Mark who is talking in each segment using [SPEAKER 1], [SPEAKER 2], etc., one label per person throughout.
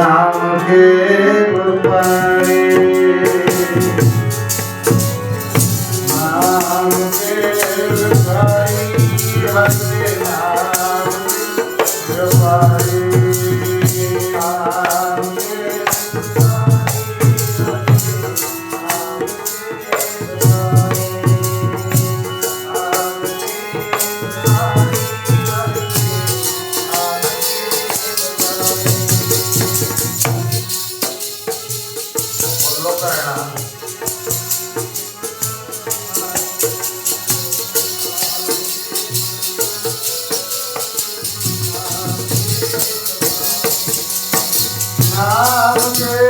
[SPEAKER 1] ਨਾਮ ਕੇ ਗੁਰਪਾਣੀ ਨਾਮ ਕੇ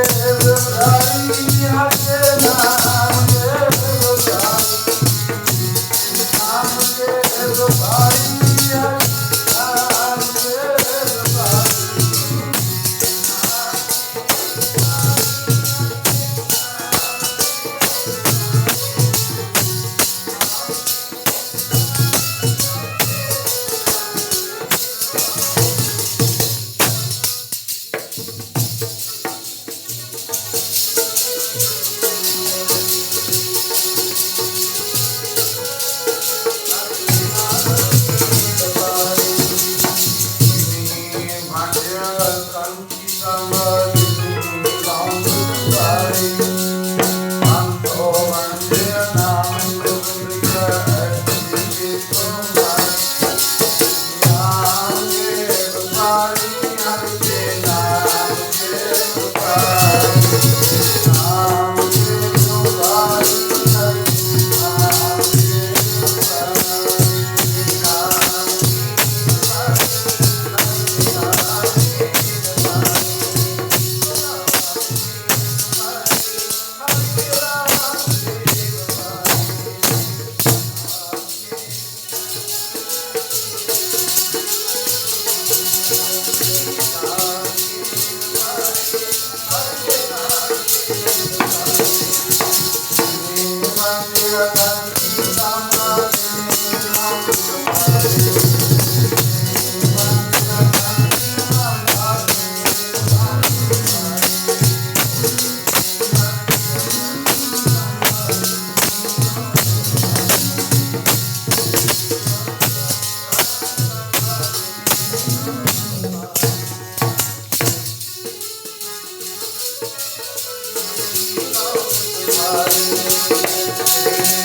[SPEAKER 1] Hare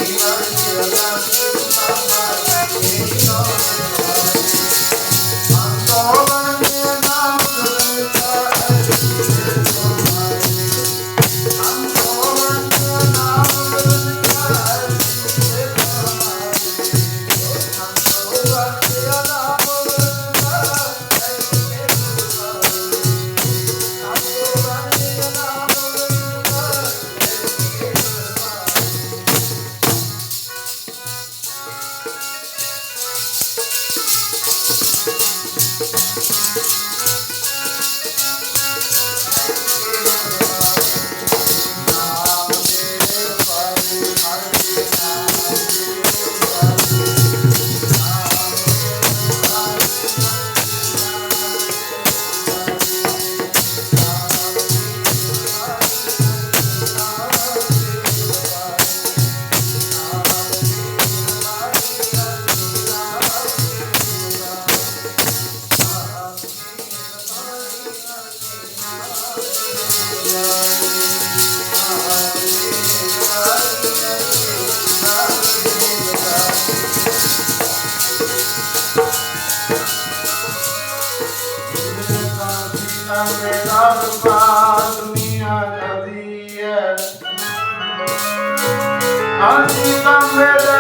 [SPEAKER 1] ਤਾਂ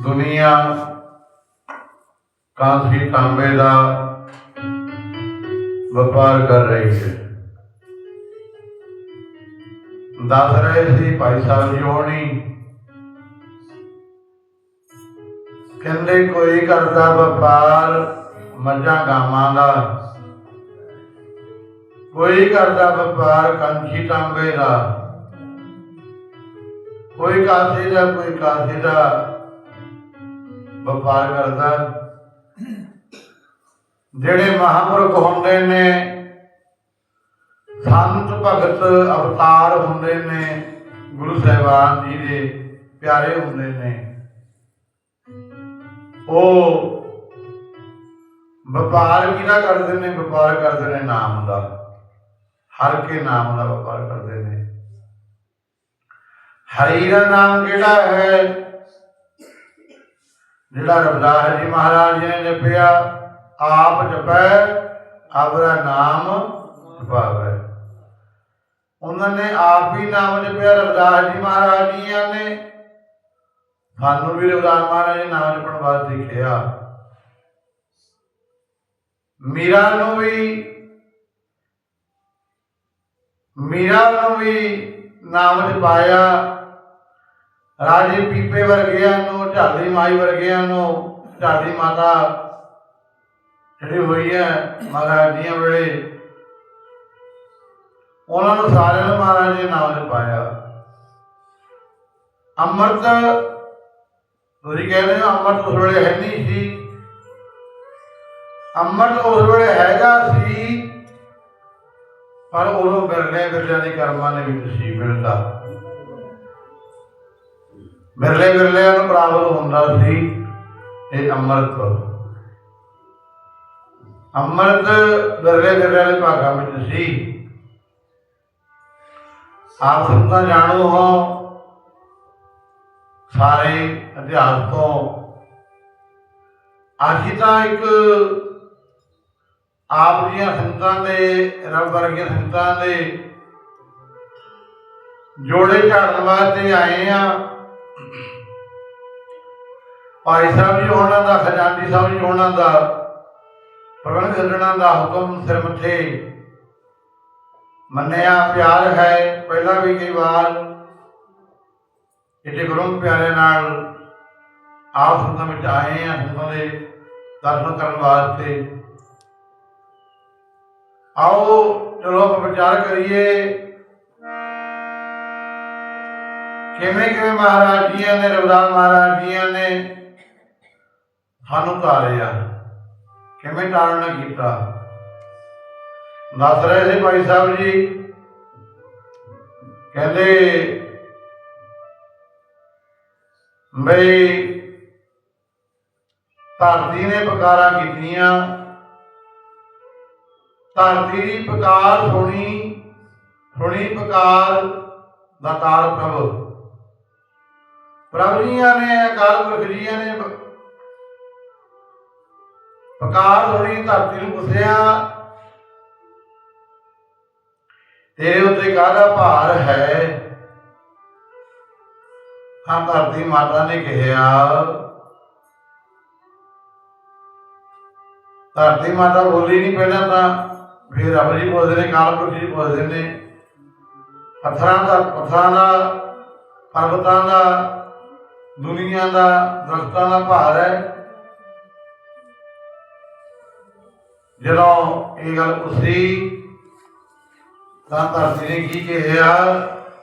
[SPEAKER 1] ਦੁਨੀਆ ਕਾਂਸੀ ਤਾਂਬੇ ਦਾ ਵਪਾਰ ਕਰ ਰਹੀ ਹੈ। ਦੱਸ ਰਹੇ ਸੀ ਭਾਈ ਸਾਹਿਬ ਜੀ ਹੋਣੀ ਕਹਿੰਦੇ ਕੋਈ ਕਰਦਾ ਵਪਾਰ, ਮੱਝਾਂ ਗਾਵਾਂ ਦਾ। ਕੋਈ ਕਰਦਾ ਵਪਾਰ ਕੰਚੀ ਟਾਂਬੇ ਦਾ। ਕੋਈ ਕਾਸੇ ਦਾ, ਕੋਈ ਕਾਸੇ ਦਾ ਵਪਾਰ ਕਰਦਾ। ਜਿਹੜੇ ਮਹਾਪੁਰਖ ਹੁੰਦੇ ਨੇ, ਸੰਤ ਭਗਤ ਅਵਤਾਰ ਹੁੰਦੇ ਨੇ, ਗੁਰੂ ਸਾਹਿਬਾਨ ਜੀ ਦੇ ਪਿਆਰੇ ਹੁੰਦੇ ਨੇ, ਉਹ ਵਪਾਰ ਕਿਹਦਾ ਕਰਦੇ ਨੇ? ਵਪਾਰ ਕਰਦੇ ਨੇ ਨਾਮ ਦਾ। ਹਰ ਕੇ ਨਾਮ ਦਾ ਵਪਾਰ ਕਰਦੇ ਨੇ। ਹਰੀ ਦਾ ਨਾਮ ਕਿਹੜਾ ਹੈ? ਜਿਹੜਾ ਰਵਿਦਾਸ ਜੀ ਮਹਾਰਾਜ ਜੀ ਨੇ ਜਪਿਆ ਆਪ ਜਪੈ ਆਪਣਾ ਨਾਮ ਜਪਾਵੇ। ਉਹਨਾਂ ਨੇ ਆਪ ਹੀ ਨਾਮ ਜਪਿਆ, ਰਵਿਦਾਸ ਜੀ ਮਹਾਰਾਜ ਜੀਆਂ ਨੇ। ਸਾਨੂੰ ਵੀ ਰਵਿਦਾਸ ਮਹਾਰਾਜ ਜੀ ਨਾਮ ਜਪਣ ਵਾਸਤੇ ਕਿਹਾ ਮੀਰਾ ਨੂੰ ਵੀ, ਮੀਰਾ ਨੂੰ ਵੀ ਨਾਮ ਜਪਾਇਆ। ਰਾਜੇ ਪੀਪੇ ਵਰਗਿਆਂ ਨੂੰ ਝਾੜੀ ਮਾਈ ਵਰਗਿਆਂ ਨੂੰ ਝਾੜੀ ਮਾਤਾ ਜਿਹੜੀ ਹੋਈ ਹੈ ਮਹਾਰਾਜ ਜੀਆਂ ਵੇਲੇ, ਉਹਨਾਂ ਨੂੰ ਸਾਰਿਆਂ ਨੂੰ ਮਹਾਰਾਜ ਦੇ ਨੇ ਨਾਮ ਪਾਇਆ। ਅੰਮ੍ਰਿਤ, ਤੁਸੀਂ ਕਹਿੰਦੇ ਹੋ ਅੰਮ੍ਰਿਤ ਉਸ ਵੇਲੇ ਹੈ ਨਹੀਂ ਸੀ। ਅੰਮ੍ਰਿਤ ਉਸ ਵੇਲੇ ਹੈਗਾ ਸੀ, ਪਰ ਉਦੋਂ ਬਿਰਲੇ ਬਿਰਲਿਆਂ ਦੇ ਕਰਮਾਂ ਦੇ ਵਿੱਚ ਸੀ ਮਿਲਦਾ। ਬਿਰਲੇ ਬਿਰਲਿਆਂ ਨੂੰ ਪ੍ਰਾਪਤ ਹੁੰਦਾ ਸੀ ਇਹ ਅੰਮ੍ਰਿਤ। ਅੰਮ੍ਰਿਤ ਬਿਰਲੇ ਬਿਰਲਿਆਂ ਦੇ ਭਾਗਾਂ ਵਿੱਚ ਸੀ। ਆਪ ਸੰਤਾਂ ਜਾਣੋ ਹੋ, ਸਾਰੇ ਇਤਿਹਾਸ ਤੋਂ। ਅੱਜ ਤਾਂ ਇੱਕ ਆਪ ਦੀਆਂ ਸੰਤਾਂ ਦੇ ਰੱਬ ਵਰਗੀਆਂ ਸੰਤਾਂ ਦੇ ਜੋੜੇ ਝਾੜਨ ਵਾਸਤੇ ਆਏ ਆ ਭਾਈ ਸਾਹਿਬ ਜੀ ਉਹਨਾਂ ਦਾ, ਖਜਾਨੀ ਸਾਹਿਬ ਜੀ ਉਹਨਾਂ ਦਾ ਪ੍ਰਬੰਧ ਕਰਨਾ ਦਾ ਹੁਕਮ ਸਿਰ ਮੱਥੇ ਮੰਨਿਆ, ਪਿਆਰ ਹੈ। ਪਹਿਲਾਂ ਵੀ ਕਈ ਵਾਰ ਇੱਥੇ ਗੁਰੂ ਪਿਆਰੇ ਨਾਲ ਆਪ ਸੰਤਾਂ ਵਿੱਚ ਆਏ ਆ ਸੰਤਾਂ ਦੇ ਦਰਸ਼ਨ ਕਰਨ ਵਾਸਤੇ। ਆਓ, ਚਲੋ ਆਪਾਂ ਵਿਚਾਰ ਕਰੀਏ, ਕਿਵੇਂ ਕਿਵੇਂ ਮਹਾਰਾਜ ਜੀਆਂ ਨੇ, ਰਵਿਦਾਸ ਮਹਾਰਾਜ ਜੀਆਂ ਨੇ ਸਾਨੂੰ ਤਾਰਿਆ ਕਿਵੇਂ ਤਾਰਨ ਕੀਤਾ। ਦੱਸ ਰਹੇ ਸੀ ਭਾਈ ਸਾਹਿਬ ਜੀ, ਕਹਿੰਦੇ ਬਈ ਧਰਤੀ ਨੇ ਪੁਕਾਰਾਂ ਕੀਤੀਆਂ। ਧਰਤੀ ਦੀ ਪੁਕਾਰ ਸੁਣੀ ਸੁਣੀ ਪੁਕਾਰ ਦਾਤਾਰ ਪ੍ਰਭ। ਪ੍ਰਭ ਜੀਆਂ ਨੇ, ਅਕਾਲ ਪੁਰਖ ਜੀਆਂ ਨੇ ਪਕਾਰ ਸੁਣੀ ਧਰਤੀ ਨੂੰ ਪੁੱਛਿਆ ਤੇਰੇ ਉੱਤੇ ਕਾਹਦਾ ਭਾਰ ਹੈ? ਹਾਂ ਧਰਤੀ ਮਾਤਾ ਨੇ ਕਿਹਾ, ਧਰਤੀ ਮਾਤਾ ਬੋਲੀ ਨਹੀਂ ਪਹਿਲਾਂ ਤਾਂ, ਫਿਰ ਰੱਬ ਜੀ ਬੋਲਦੇ ਨੇ ਕਾਲ ਪੁਰਖ ਜੀ ਬੋਲਦੇ ਨੇ, ਪੱਥਰਾਂ ਦਾ ਪੱਥਰਾਂ ਦਾ, ਪਰਬਤਾਂ ਦਾ, ਦੁਨੀਆ ਦਾ, ਦਰਖਤਾਂ ਦਾ ਭਾਰ ਹੈ। ਜਦੋਂ ਇਹ ਗੱਲ ਉਸੀ ਤਾਂ ਧਰਤੀ ਨੇ ਕੀ ਕਿਹਾ?